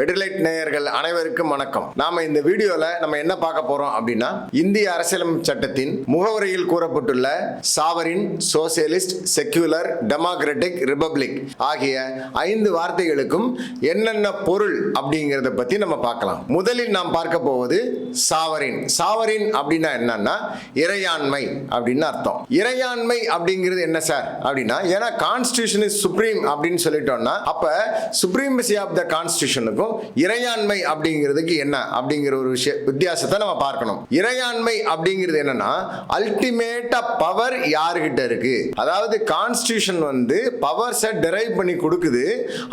எடிலைட் நேயர்கள் அனைவருக்கும் வணக்கம். நாம இந்த வீடியோல நம்ம என்ன பார்க்க போறோம் அப்படின்னா இந்திய அரசியலமைப்பு சட்டத்தின் முகவரியில் கூறப்பட்டுள்ள sovereign socialist secular democratic republic ஆகிய ஐந்து வார்த்தைகளுக்கும் என்னென்ன பொருள் அப்படிங்கறத பத்தி நம்ம பார்க்கலாம். முதலில் நாம் பார்க்க போவது சாவரின். சாவரின் அப்படின்னா என்னன்னா இறையாண்மை அப்படின்னு அர்த்தம். இறையாண்மை அப்படிங்கிறது என்ன சார்? அப்படின்னா ஏன்னா கான்ஸ்டியூஷன் இஸ் சுப்ரீம் அப்படின்னு சொல்லிட்டோம்னா அப்ப சுப்ரீமசி ஆஃப் த கான்ஸ்டியூஷனுக்கும் இறையாண்மை அப்படிங்கிறதுக்கு என்ன? அப்படிங்கிற ஒரு விஷய வித்தியாசத்தை நம்ம பார்க்கணும். இறையாண்மை அப்படிங்கிறது என்னன்னா அல்டிமேட்டா பவர் யாருகிட்ட இருக்கு? அதாவது கான்ஸ்டியூஷன் வந்து பவர்ஸை டெரைவ் பண்ணி கொடுக்குது.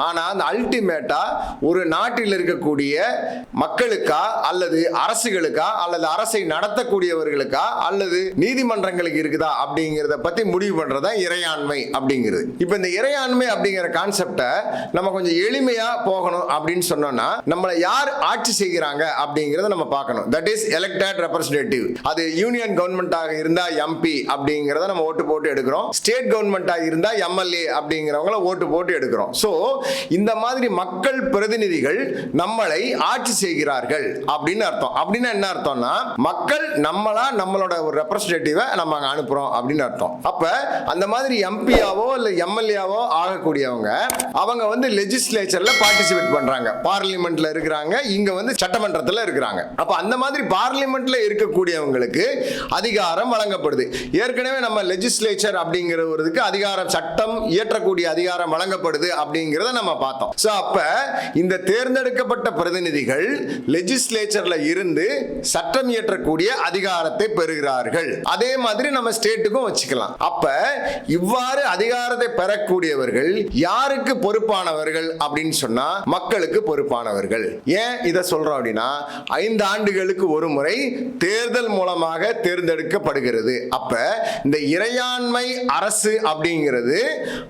ஆனா அந்த அல்டிமேட்டா ஒரு நாட்டில் இருக்கக்கூடிய மக்களுக்கா அல்லது அரசுகளுக்கா அல்லது அரசை நடத்தக்கூடியவர்களுக்கா அல்லது நீதிமன்றங்களுக்கு இருக்குதா அப்படிங்கிறத பத்தி முடிவு பண்றதா இறையாண்மை அப்படிங்கிறது. இப்போ இந்த இறையாண்மை அப்படிங்கிற கான்செப்டை நம்ம கொஞ்சம் எளிமையா போகணும் அப்படின்னு சொன்னோம்னா நம்மளை யார் ஆட்சி செய்கிறாங்க அப்படிங்கிறத நம்ம பார்க்கணும். தட் இஸ் எலெக்டட் ரெப்ரஸன்டேட்டிவ் அது யூனியன் கவர்மெண்ட்டாக இருந்தா எம்பி அப்படிங்கிறத நம்ம ஓட்டு போட்டு எடுக்கிறோம். ஸ்டேட் கவர்மெண்ட்டாக இருந்தா எம்எல்ஏ அப்படிங்கிறவங்கள ஓட்டு போட்டு எடுக்கிறோம். ஸோ இந்த மாதிரி மக்கள் பிரதிநிதிகள் நம்மளை ஆட்சி செய்கிறார்கள் அப்படின்னு அர்த்தம். அப்படின்னா என்ன அர்த்தம்னா மக்கள் நம்மளா நம்மளோட ஒரு ரெப்ரஸன்டேட்டிவை நம்ம அங்கே அனுப்புறோம் அப்படின்னு அர்த்தம். அப்ப அந்த மாதிரி எம்பியாவோ இல்ல எம்எல்ஏவோ ஆகக்கூடியவங்க அவங்க வந்து லெஜிஸ்லேச்சர்ல பார்ட்டிசிபேட் பண்றாங்க. பார்லிமெண்ட்ல இருக்கிறாங்க இங்க வந்து சட்டமன்றத்தில் இருக்கிறாங்க. அப்ப அந்த மாதிரி பார்லிமெண்ட்ல இருக்கக்கூடியவங்களுக்கு அதிகாரம் வழங்கப்படுது. ஏற்கனவே நம்ம லெஜிஸ்லேச்சர் அப்படிங்கிற ஒரு இதுக்கு அதிகாரம் சட்டம் இயற்றக்கூடிய அதிகாரம் வழங்கப்படுது அப்படிங்கிறத நம்ம பார்த்தோம். ஸோ அப்ப இந்த தேர்ந்தெடுக்கப்பட்ட பிரதிநிதிகள் லெஜிஸ்லேச்சர்ல இருந்து சட்டம் இயற்றக்கூடிய அதிகாரத்தை பெறுகிறார்கள். அதே மாதிரி நம்ம ஸ்டேட்டுக்கும் வச்சுக்கலாம். அப்ப இவ்வாறு அதிகாரத்தை பெறக்கூடியவர்கள் யாருக்கு பொறுப்பானவர்கள் அப்படின்னு சொன்னா மக்களுக்கு பொறுப்பானவர்கள். ஏன் இதை சொல்றோம் அப்படின்னா ஐந்து ஆண்டுகளுக்கு ஒரு முறை தேர்தல் மூலமாக தேர்ந்தெடுக்கப்படுகிறது. அப்ப இந்த இறையாண்மை அரசு அப்படிங்கிறது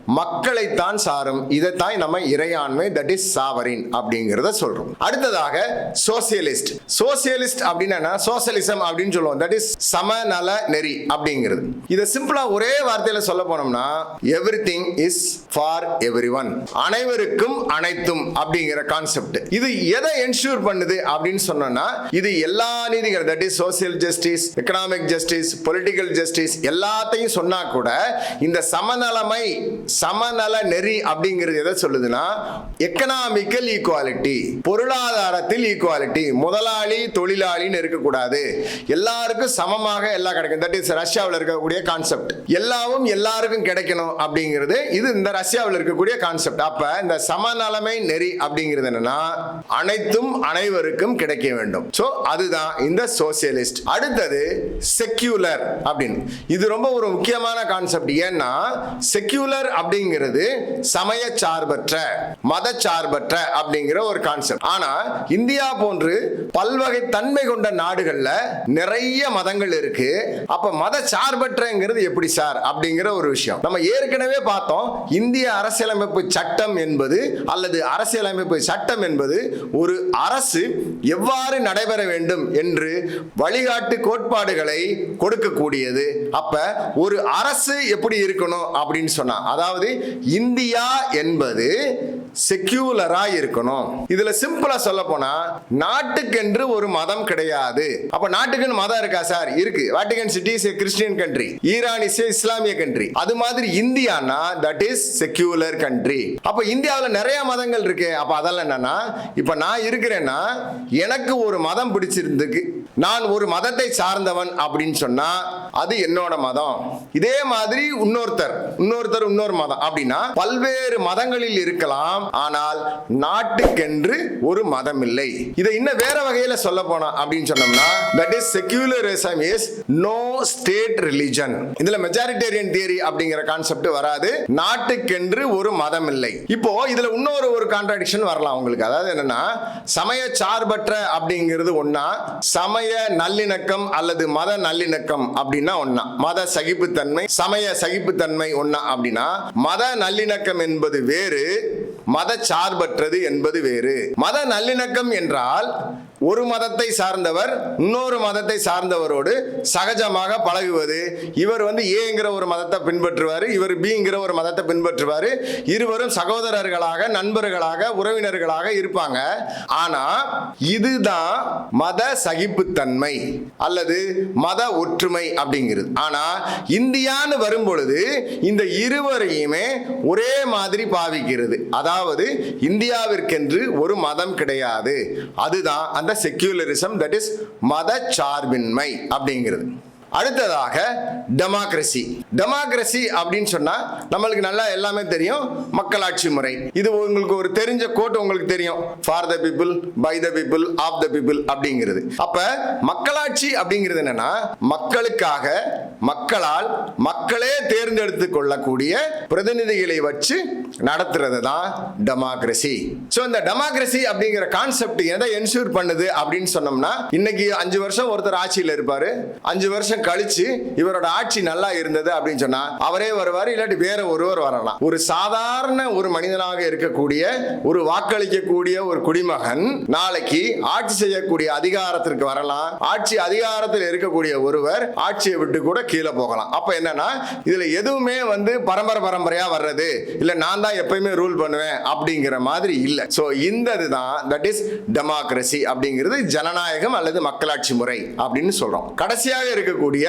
மக்களைத்தான் சாரும். இதைத்தான் நம்ம இறையாண்மை தட் இஸ் சாவரின் அப்படிங்கிறத சொல்றோம். அடுத்ததாக சோசியலிஸ்ட் சோசியலிஸ்ட் அப்படின்னா சோசியலிசம் அப்படின்னு சொல்லுவோம். தட் இஸ் சமநல நெறி அப்படிங்கிறது. இதை சிம்பிளா ஒரே வார்த்தையில சொல்ல போனோம்னா everything is for everyone அனைவருக்கும் அனைத்தும் அப்படிங்கிற கான்செப்ட் இது எதை என்ஷூர் பண்ணுது அப்படின்னு சொன்னோம்னா இது எல்லா நீதிகள் that is social justice economic justice political justice எல்லாத்தையும் சொன்னா கூட இந்த சமநலமை சமநல நெறி அப்படிங்கிறது எதை சொல்லுதுன்னா எக்கனாமிக்கல் ஈக்குவாலிட்டி பொருளாதாரத்தில் ஈக்குவாலிட்டி முதலாளி தொழிலாளின்னு இருக்கக்கூடாது. எல்லாருக்கும் சமமாக எல்லாம் கிடைக்கும் தட் இஸ் ரஷ்யாவில் இருக்கக்கூடிய கான்செப்ட் எல்லாவும் எல்லாருக்கும் கிடைக்கணும் அப்படிங்கிறது இது இந்த ரஷ்யாவில் இருக்கக்கூடிய கான்செப்ட் அப்ப இந்த சமநலமை நெறி அப்படிங்கிறது என்னன்னா அனைத்தும் அனைவருக்கும் கிடைக்க வேண்டும். ஸோ அதுதான் இந்த சோசியலிஸ்ட் அடுத்தது செக்யூலர் அப்படின்னு. இது ரொம்ப ஒரு முக்கியமான கான்செப்ட் ஏன்னா செக்யூலர் அப்படிங்கிறது சமய சார்பற்ற மத சார்பற்ற அப்படிங்கிற ஒரு கான்செப்ட் ஆனா இந்தியா போன்று பல்வகை தன்மை கொண்ட நாடுகள்ல நிறைய மதங்கள் இருக்கு. அப்ப மத சார்பற்றங்கிறது எப்படி சார்? அப்படிங்கிற ஒரு விஷயம். நம்ம ஏற்கனவே பார்த்தோம் இந்திய அரசியலமைப்பு சட்டம் என்பது அல்லது அரசியலமைப்பு சட்டம் என்பது ஒரு அரசு எவ்வாறு நடைபெற வேண்டும் என்று வழிகாட்டு கோட்பாடுகளை கொடுக்கக்கூடியது. அப்ப ஒரு அரசு எப்படி இருக்கணும் அப்படின்னு சொன்னா அதாவது இந்தியா என்பது செக்யூலரா இருக்கணும். இதுல சிம்பிளா சொல்ல போனா நாட்டுக்கென்று ஒரு மதம் கிடையாது. அப்ப நாட்டுக்குன்னு மதம் இருக்கா சார்? இருக்கு. Vatican city is Christian country Iran is இஸ்லாமிய கண்ட்ரி அது மாதிரி இந்தியானா தட் இஸ் செக்யூலர் கண்ட்ரி அப்ப இந்தியாவில் நிறைய மதங்கள் இருக்கு. அப்ப அதெல்லாம் என்னன்னா இப்ப நான் இருக்கிறேன்னா எனக்கு ஒரு மதம் பிடிச்சிருந்துக்கு நான் ஒரு மதத்தை சார்ந்தவன் அப்படின்னு சொன்னா அது என்னோட மதம். இதே மாதிரி இன்னொருத்தர் இன்னொருத்தர் இன்னொரு மதம். அப்படின்னா பல்வேறு மதங்களில் இருக்கலாம் ஆனால் நாட்டுக்கென்று ஒரு மதம் இல்லை இதை இன்னும் வேற வகையில சொல்ல போனா அப்படின்னு சொன்னோம்னா that is secularism is no state religion இதுல மெஜாரிட்டேரியன் தியரி அப்படிங்கிற கான்செப்ட் வராது. நாட்டுக்கென்று ஒரு மதம் இல்லை இப்போ இதுல இன்னொரு ஒரு கான்ட்ராடிக்ஷன் வரலாம் உங்களுக்கு. அதாவது என்னன்னா சமய சார்பற்ற அப்படிங்கிறது ஒன்னா சமய நல்லிணக்கம் அல்லது மத நல்லிணக்கம் அப்படின்னா ஒன்னா மத சகிப்புத்தன்மை சமய சகிப்புத்தன்மை ஒன்னா அப்படின்னா மத நல்லிணக்கம் என்பது வேறு மத சார்பற்றது என்பது வேறு. மத நல்லிணக்கம் என்றால் ஒரு மதத்தை சார்ந்தவர் இன்னொரு மதத்தை சார்ந்தவரோடு சகஜமாக பழகுவது. இவர் வந்து ஏங்கிற ஒரு மதத்தை பின்பற்றுவார் இவர் பிங்கிற ஒரு மதத்தை பின்பற்றுவார். இருவரும் சகோதரர்களாக நண்பர்களாக உறவினர்களாக இருப்பாங்க. ஆனால் இதுதான் மத சகிப்புத்தன்மை அல்லது மத ஒற்றுமை அப்படிங்கிறது. ஆனால் இந்தியான்னு வரும் பொழுது இந்த இருவரையுமே ஒரே மாதிரி பாவிக்கிறது. அதாவது இந்தியாவிற்கென்று ஒரு மதம் கிடையாது. அதுதான் அந்த செக்யூலரிசம் தட் இஸ் மத சார்பின்மை அப்படிங்கிறது. அடுத்ததாக டெமோக்ரஸி டெமோக்ரஸி அப்படின்னு சொன்னா நம்மளுக்கு நல்லா எல்லாமே தெரியும். மக்களாட்சி முறை. இது உங்களுக்கு ஒரு தெரிஞ்ச கோட் உங்களுக்கு தெரியும். For the people by the people of the people அப்படிங்கிறது. அப்ப மக்களாட்சி அப்படிங்கிறது என்னன்னா மக்களுக்காக மக்களால் மக்களே தேர்ந்தெடுத்து கொள்ளக்கூடிய பிரதிநிதிகளை வச்சு நடத்துறது தான் டெமோக்ரஸி ஸோ இந்த டெமோக்ரஸி அப்படிங்கிற கான்செப்ட் எதை என்ஷூர் பண்ணுது அப்படின்னு சொன்னோம்னா இன்னைக்கு அஞ்சு வருஷம் ஒருத்தர் ஆட்சியில் இருப்பாரு. அஞ்சு வருஷம் கழிச்சு இவரோட ஆட்சி நல்லா இருந்தது அப்படின்னு சொன்னா அவரே வருவார் இல்லாட்டி வேற ஒருவர் வரலாம். ஒரு சாதாரண ஒரு மனிதனாக இருக்கக்கூடிய ஒரு வாக்களிக்கக்கூடிய ஒரு குடிமகன் நாளைக்கு ஆட்சி செய்யக்கூடிய அதிகாரத்திற்கு வரலாம். ஆட்சி அதிகாரத்தில் இருக்கக்கூடிய ஒருவர் ஆட்சியை விட்டு கூட கீழே போகலாம். அப்போ என்னன்னா இதில் எதுவுமே வந்து பரம்பரை பரம்பரையாக வர்றது இல்லை நான் தான் எப்பயுமே ரூல் பண்ணுவேன் அப்படிங்கிற மாதிரி இல்லை. ஸோ இந்த இதுதான் தட் இஸ் டெமோக்ரஸி அப்படிங்கிறது ஜனநாயகம் அல்லது மக்களாட்சி முறை அப்படின்னு சொல்கிறோம் கடைசியாக இருக்கக்கூடிய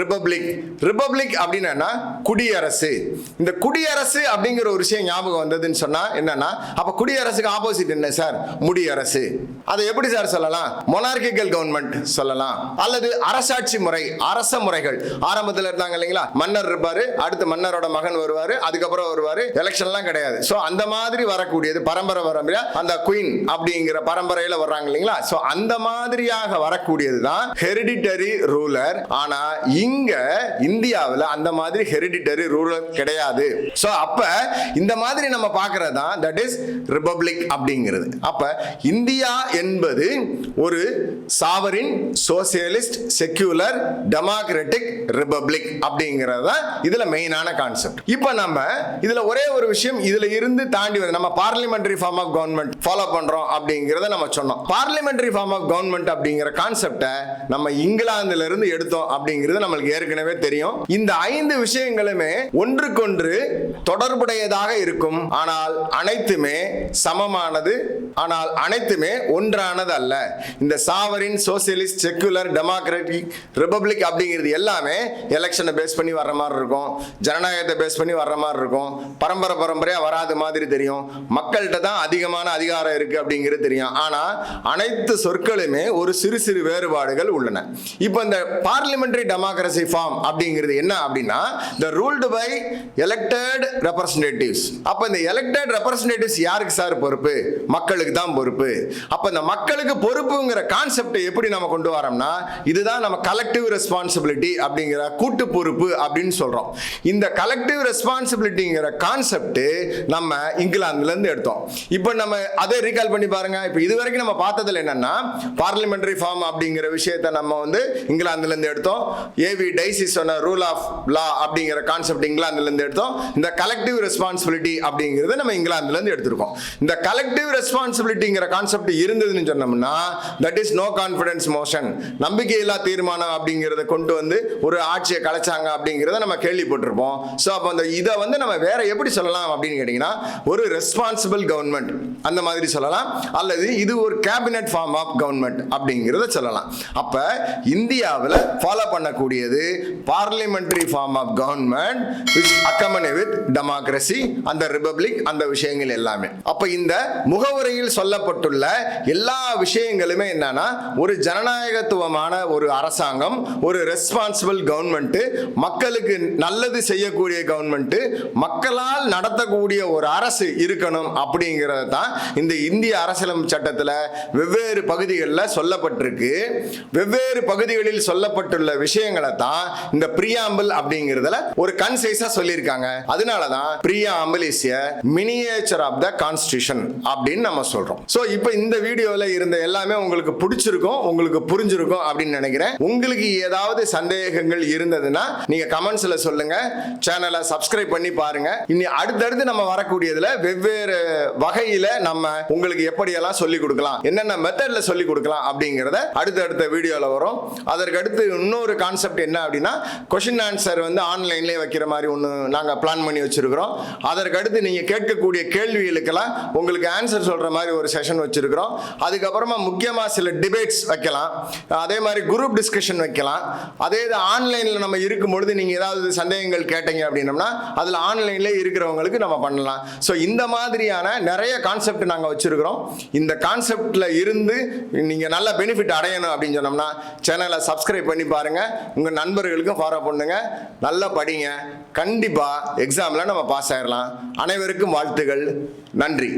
ரிபப்ளிக் ரிபப்ளிக் அப்படின்னா குடியரசு. இந்த குடியரசு அப்படிங்கிற ஒரு விஷயம் ஞாபகம் வந்ததுன்னு சொன்னால் என்னன்னா அப்போ குடியரசுக்கு ஆப்போசிட் என்ன சார்? முடியரசு. அதை எப்படி சார் சொல்லலாம்? மொனார்கிக்கல் கவர்மெண்ட் சொல்லலாம். அல்லது அரசாட்சி முறை அரச முறைகள். ஆரம்பத்தில் இருந்தாங்க இல்லைங்களா? மன்னர் இருப்பாரு அடுத்து மன்னரோட மகன் வருவாரு அதுக்கப்புறம் வருவாரு. எலெக்ஷன்லாம் கிடையாது. ஸோ அந்த மாதிரி வரக்கூடியது பரம்பரை பரம்பரையா அந்த குயின் அப்படிங்கிற பரம்பரையில வர்றாங்க இல்லைங்களா? ஸோ அந்த மாதிரியாக வரக்கூடியது தான் ஹெரிடிட்டரி ரூலர் ஆனா இங்க இந்தியாவில் அந்த மாதிரி ஹெரிடிட்டரி ரூலர் கிடையாது. ஸோ அப்ப இந்த மாதிரி நம்ம பார்க்கறது தான் தட் இஸ் ரிபப்ளிக் அப்படிங்கிறது. அப்ப இந்தியா என்பது ஒரு sovereign socialist secular democratic republic அப்படிங்கிறது தான் இதில் மெயினான கான்செப்ட் இப்போ நம்ம இதில் ஒரே ஒரு விஷயம் இதில் இருந்து தாண்டி வருது நம்ம parliamentary form of government follow பண்ணுறோம் அப்படிங்கிறத நம்ம சொன்னோம். பார்லிமெண்டரி ஃபார்ம் ஆஃப் கவர்மெண்ட் அப்படிங்கிற கான்செப்டை நம்ம இங்கிலாந்துல இருந்து எடுத்தோம் அப்படிங்கிறது நம்மளுக்கு ஏற்கனவே தெரியும். இந்த ஐந்து விஷயங்களுமே ஒன்றுக்கொன்று தொடர்புடையதாக இருக்கும். ஆனால் அனைத்துமே சமமானது. ஆனால் அனைத்துமே ஒன்றானது அல்ல இந்த sovereign socialist secular democratic republic அப்படிங்கிறது எல்லாமே எலெக்ஷனை பேஸ் பண்ணி வர்ற மாதிரி இருக்கும். ஜனநாயகத்தை பேஸ் பண்ணி வர்ற மாதிரி இருக்கும். பரம்பரை பரம்பரையாக வராத மாதிரி தெரியும். மக்கள்கிட்ட தான் அதிகமான அதிகாரம் இருக்கு அப்படிங்கிறது தெரியும். ஆனா அனைத்து சொற்களுமே ஒரு சிறு சிறு வேறுபாடுகள் உள்ளன. இப்போ இந்த பார்லிமெண்டரி டெமோக்ரஸி ஃபார்ம் அப்படிங்கிறது என்ன அப்படின்னா the ruled by elected representatives அப்போ இந்த எலெக்டட் ரெப்ரசன்டேட்டிவ்ஸ் யாருக்கு சார் பொறுப்பு? மக்களுக்கு தான் பொறுப்பு. அப்ப இந்த மக்களுக்கு பொறுப்புங்கிற கான்செப்டை எப்படி நம்ம கொண்டு வரோம்னா இதுதான் நம்ம கலெக்டிவ் ரெஸ்பான்சிபிலிட்டி அப்படிங்கிற கூட்டு பொறுப்பு அப்படின்னு சொல்கிறோம் இந்த கலெக்டிவ் ரெஸ்பான்சிபிலிட்டிங்கிற கான்செப்ட் நம்ம இங்கிலாந்துல இருந்து எடுத்தோம். இப்போ நம்ம அதை ரீகால் பண்ணி பாருங்க. இப்போ இது வரைக்கும் நம்ம பார்த்ததில் என்னன்னா பார்லிமெண்டரி ஃபார்ம் அப்படிங்கிற விஷயத்தை நம்ம வந்து இங்கிலாந்துல இருந்து எடுத்தோம் ஏவி டைசி சொன்ன ரூல் ஆஃப் லா அப்படிங்கிற கான்செப்ட் இங்கிலாந்துல இருந்து எடுத்தோம். இந்த கலெக்டிவ் ரெஸ்பான்சிபிலிட்டி அப்படிங்கிறத நம்ம இங்கிலாந்துல இருந்து எடுத்திருக்கோம். இந்த கலெக்டிவ் ரெஸ்பான்சிபிலிட்டிங்கிற கான்செப்ட் இருந்ததுன்னு சொன்னோம்னா that is no confidence motion நம்பிக்கையில்லா தீர்மானம் அப்படிங்கிறத கொண்டு வந்து ஒரு ஆட்சியை கலைச்சாங்க அப்படிங்கிறத நம்ம கேள்விப்பட்டிருப்போம். ஸோ அப்போ அந்த இதை வந்து நம்ம வேற எப்படி சொல்லலாம் அப்படின்னு கேட்டிங்கன்னா ஒரு ரெஸ்பான்சிபிள் கவர்மெண்ட் அந்த மாதிரி சொல்லலாம். அல்லது இது ஒரு கேபினட் ஃபார்ம் ஆஃப் கவர்மெண்ட் அப்படிங்கிறத சொல்லலாம். அப்போ இந்தியாவில் ஃபாலோ பண்ணக்கூடியது parliamentary form of government which accompany with democracy அந்த ரிபப்ளிக் அந்த விஷயங்கள் எல்லாமே. அப்போ இந்த முகவுரையில் சொல்லப்பட்டுள்ள எல்லா விஷயங்களுமே என்னன்னா ஒரு ஜனநாயகத்துவமான ஒரு அரசாங்கம் ஒரு ரெஸ்பான்சிபிள் கவர்மெண்ட் மக்களுக்கு நல்லது செய்யக்கூடிய கவர்மெண்ட் மக்களால் நடத்தக்கூடிய ஒரு அரசு இருக்கணும் அப்படிங்கிறத தான் இந்த இந்திய அரசியலமைப்பு சட்டத்தில் வெவ்வேறு பகுதிகளில் சொல்லப்பட்டிருக்கு. வெவ்வேறு பகுதிகளில் சொல்லப்பட்டுள்ள விஷயங்களை தான் இந்த பிரியாம்பிள் அப்படிங்கிறதுல ஒரு கன்சைஸா சொல்லியிருக்காங்க. அதனால தான் preamble is a miniature of the constitution அப்படின்னு நம்ம சொல்றோம். ஸோ இப்போ இந்த வீடியோவில் இருந்த எல்லாமே உங்களுக்கு பிடிச்சிருக்கும் உங்களுக்கு புரிஞ்சிருக்கும் அப்படின்னு நினைக்கிறேன். உங்களுக்கு ஏதாவது சந்தேகங்கள் சந்தேகங்கள் இருந்ததுன்னா நீங்க கமெண்ட்ஸ்ல சொல்லுங்க. சேனலை சப்ஸ்கிரைப் பண்ணி பாருங்க. இனி அடுத்தடுத்து நம்ம வரக்கூடியதுல வெவ்வேறு வகையில நம்ம உங்களுக்கு எப்படியெல்லாம் சொல்லி கொடுக்கலாம் என்னென்ன மெத்தட்ல சொல்லி கொடுக்கலாம் அப்படிங்கிறத அடுத்தடுத்த வீடியோல வரும். அதற்கு அடுத்து இன்னொரு கான்செப்ட் என்ன அப்படின்னா கொஷின் ஆன்சர் வந்து ஆன்லைன்லேயே வைக்கிற மாதிரி ஒன்று நாங்கள் பிளான் பண்ணி வச்சிருக்கிறோம். அதற்கு அடுத்து நீங்கள் கேட்கக்கூடிய கேள்விகளுக்கெல்லாம் உங்களுக்கு ஆன்சர் சொல்கிற மாதிரி ஒரு செஷன் வச்சிருக்கிறோம். அதுக்கப்புறமா முக்கியமாக சில டிபேட்ஸ் வைக்கலாம். அதே மாதிரி குரூப் டிஸ்கஷன் வைக்கலாம். அதே இது ஆன்லைனில் நம்ம இருக்கும் பொழுது நீங்கள் ஏதாவது சந்தேகங்கள் கேட்டீங்க அப்படின்னம்னா அதில் ஆன்லைன்லேயே இருக்கிறவங்களுக்கு நம்ம பண்ணலாம். ஸோ இந்த மாதிரியான நிறைய கான்செப்ட் நாங்கள் வச்சுருக்கிறோம். இந்த கான்செப்டில் இருந்து நீங்கள் நல்ல பெனிஃபிட் அடையணும் அப்படின்னு சொன்னோம்னா சேனலை சப்ஸ்கிரைப் பண்ணி பாருங்கள் உங்கள் நண்பர்களுக்கும் ஃபாலோ பண்ணுங்க. நல்லா படிங்க. கண்டிப்பாக எக்ஸாமில் நம்ம பாஸ் ஆயிடலாம் அனைவருக்கும் வாழ்த்துகள். நன்றி.